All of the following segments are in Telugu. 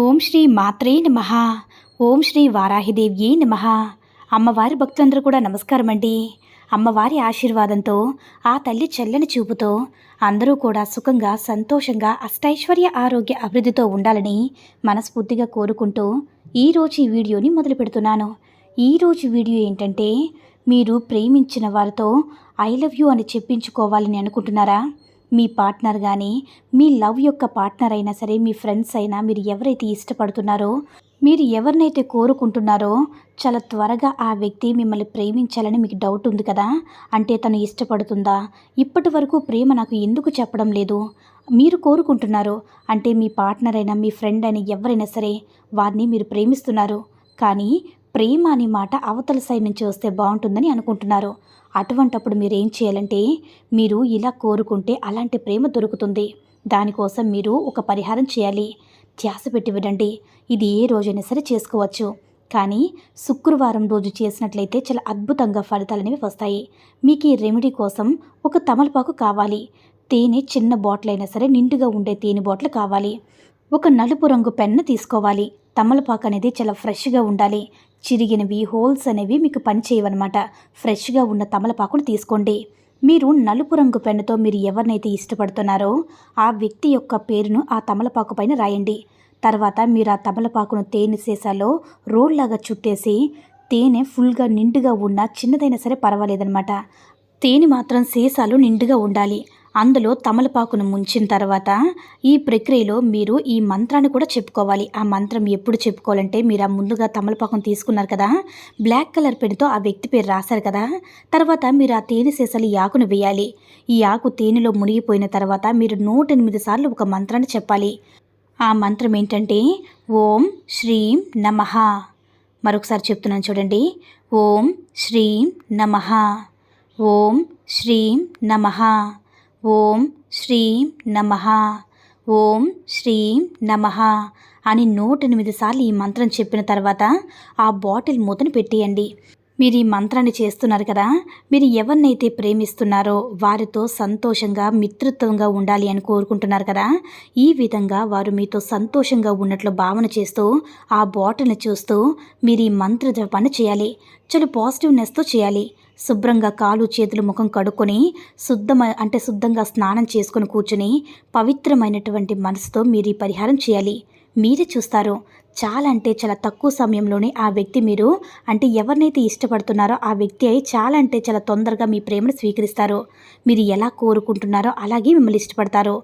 ఓం శ్రీ మాత్రే నమ. ఓం శ్రీ వారాహిదేవ్యే నమ. అమ్మవారి భక్తులందరూ కూడా నమస్కారం అండి అమ్మవారి ఆశీర్వాదంతో ఆ తల్లి చల్లని చూపుతో అందరూ కూడా సుఖంగా సంతోషంగా అష్టైశ్వర్య ఆరోగ్య అభివృద్ధితో ఉండాలని మనస్ఫూర్తిగా కోరుకుంటూ ఈరోజు ఈ వీడియోని మొదలు పెడుతున్నాను. ఈరోజు వీడియో ఏంటంటే మీరు ప్రేమించిన వారితో ఐ లవ్ యూ అని చెప్పించుకోవాలని అనుకుంటున్నారా? మీ పార్ట్నర్ కానీ మీ లవ్ యొక్క పార్ట్నర్ అయినా సరే మీ ఫ్రెండ్స్ అయినా మీరు ఎవరైతే ఇష్టపడుతున్నారో మీరు ఎవరినైతే కోరుకుంటున్నారో చాలా త్వరగా ఆ వ్యక్తి మిమ్మల్ని ప్రేమించాలని మీకు డౌట్ ఉంది కదా? అంటే తను ఇష్టపడుతుందా? ఇప్పటి వరకు ప్రేమ నాకు ఎందుకు చెప్పడం లేదు? మీరు కోరుకుంటున్నారు అంటే మీ పార్ట్నర్ అయినా మీ ఫ్రెండ్ అయినా ఎవరైనా సరే వారిని మీరు ప్రేమిస్తున్నారు. కానీ ప్రేమ అనే మాట అవతల సైడ్ నుంచి వస్తే బాగుంటుందని అనుకుంటున్నారు. అటువంటప్పుడు మీరు ఏం చేయాలంటే మీరు ఇలా కోరుకుంటే అలాంటి ప్రేమ దొరుకుతుంది. దానికోసం మీరు ఒక పరిహారం చేయాలి. ధ్యాస పెట్టి వినండి. ఇది ఏ రోజైనా సరే చేసుకోవచ్చు. కానీ శుక్రవారం రోజు చేసినట్లయితే చాలా అద్భుతంగా ఫలితాలు అనేవి వస్తాయి. మీకు ఈ రెమెడీ కోసం ఒక తమలపాకు కావాలి. తేనె చిన్న బాటిల్ అయినా సరే నిండుగా ఉండే తేనె బాటిల్ కావాలి. ఒక నలుపు రంగు పెన్ను తీసుకోవాలి. తమలపాకు అనేది చాలా ఫ్రెష్గా ఉండాలి. చిరిగినవి హోల్స్ అనేవి మీకు పనిచేయవన్నమాట. ఫ్రెష్గా ఉన్న తమలపాకును తీసుకోండి. మీరు నలుపు రంగు పెన్నుతో మీరు ఎవరినైతే ఇష్టపడుతున్నారో ఆ వ్యక్తి యొక్క పేరును ఆ తమలపాకు పైన రాయండి. తర్వాత మీరు ఆ తమలపాకును తేనె సీసాలో రోల్లాగా చుట్టేసి తేనె ఫుల్గా నిండుగా ఉన్న చిన్నదైనా సరే పర్వాలేదనమాట తేనె మాత్రం సీసాలు నిండుగా ఉండాలి. అందులో తమలపాకును ముంచిన తర్వాత ఈ ప్రక్రియలో మీరు ఈ మంత్రాన్ని కూడా చెప్పుకోవాలి. ఆ మంత్రం ఎప్పుడు చెప్పుకోవాలంటే మీరు ఆ ముందుగా తమలపాకును తీసుకున్నారు కదా బ్లాక్ కలర్ పెన్తో ఆ వ్యక్తి పేరు రాశారు కదా తర్వాత మీరు ఆ తేనె సీసాలు ఈ ఆకును వేయాలి. ఈ ఆకు తేనెలో మునిగిపోయిన తర్వాత మీరు నూట ఎనిమిది సార్లు ఒక మంత్రాన్ని చెప్పాలి. ఆ మంత్రం ఏంటంటే ఓం శ్రీం నమ. మరొకసారి చెప్తున్నాను చూడండి. ఓం శ్రీం నమ. ఓం శ్రీం నమ. ఓం శ్రీం నమ. ఓం శ్రీం నమ. అని నూట ఎనిమిది సార్లు ఈ మంత్రం చెప్పిన తర్వాత ఆ బాటిల్ మూతను పెట్టేయండి. మీరు ఈ మంత్రాన్ని చేస్తున్నారు కదా మీరు ఎవరినైతే ప్రేమిస్తున్నారో వారితో సంతోషంగా మిత్రత్వంగా ఉండాలి అని కోరుకుంటున్నారు కదా ఈ విధంగా వారు మీతో సంతోషంగా ఉన్నట్లు భావన చేస్తూ ఆ బాటిల్ని చూస్తూ మీరు ఈ మంత్ర జపాన్ని చేయాలి. చాలా పాజిటివ్నెస్తో చేయాలి. శుభ్రంగా కాలు చేతులు ముఖం కడుక్కొని శుద్ధమ అంటే శుద్ధంగా స్నానం చేసుకొని కూర్చుని పవిత్రమైనటువంటి మనసుతో మీరు ఈ పరిహారం చేయాలి. మీరే చూస్తారు. చాలా అంటే చాలా తక్కువ సమయంలోనే ఆ వ్యక్తి మీరు అంటే ఎవరినైతే ఇష్టపడుతున్నారో ఆ వ్యక్తి అయి చాలా అంటే చాలా తొందరగా మీ ప్రేమను స్వీకరిస్తారు. మీరు ఎలా కోరుకుంటున్నారో అలాగే మిమ్మల్ని ఇష్టపడతారు.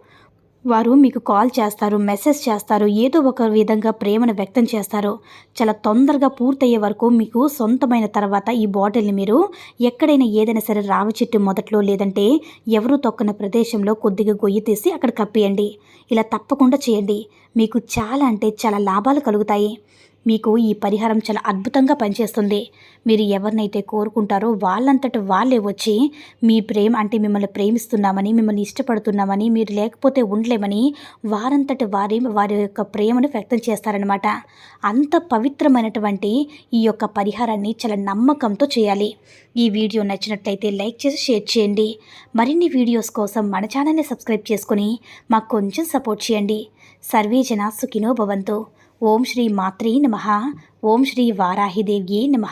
వారు మీకు కాల్ చేస్తారు మెసేజ్ చేస్తారు ఏదో ఒక విధంగా ప్రేమను వ్యక్తం చేస్తారు. చాలా తొందరగా పూర్తయ్యే వరకు మీకు సొంతమైన తర్వాత ఈ బాటిల్ని మీరు ఎక్కడైనా ఏదైనా సరే రావి చెట్టు మొదట్లో లేదంటే ఎవరు తొక్కన ప్రదేశంలో కొద్దిగా గొయ్యి తీసి అక్కడ కప్పియండి. ఇలా తప్పకుండా చేయండి. మీకు చాలా అంటే చాలా లాభాలు కలుగుతాయి. మీకు ఈ పరిహారం చాలా అద్భుతంగా పనిచేస్తుంది. మీరు ఎవరినైతే కోరుకుంటారో వాళ్ళంతట వాళ్ళే వచ్చి మీ ప్రేమ అంటే మిమ్మల్ని ప్రేమిస్తున్నామని మిమ్మల్ని ఇష్టపడుతున్నామని మీరు లేకపోతే ఉండలేమని వారంతటి వారి వారి యొక్క ప్రేమను వ్యక్తం చేస్తారనమాట అంత పవిత్రమైనటువంటి ఈ యొక్క పరిహారాన్ని చాలా నమ్మకంతో చేయాలి. ఈ వీడియో నచ్చినట్లయితే లైక్ చేసి షేర్ చేయండి. మరిన్ని వీడియోస్ కోసం మన ఛానల్ని సబ్స్క్రైబ్ చేసుకుని మాకు కొంచెం సపోర్ట్ చేయండి. సర్వేజన సుఖినో భవంతు. ఓం శ్రీ మాత్రే నమ ఓం శ్రీ వారాహిదేవ్యే నమ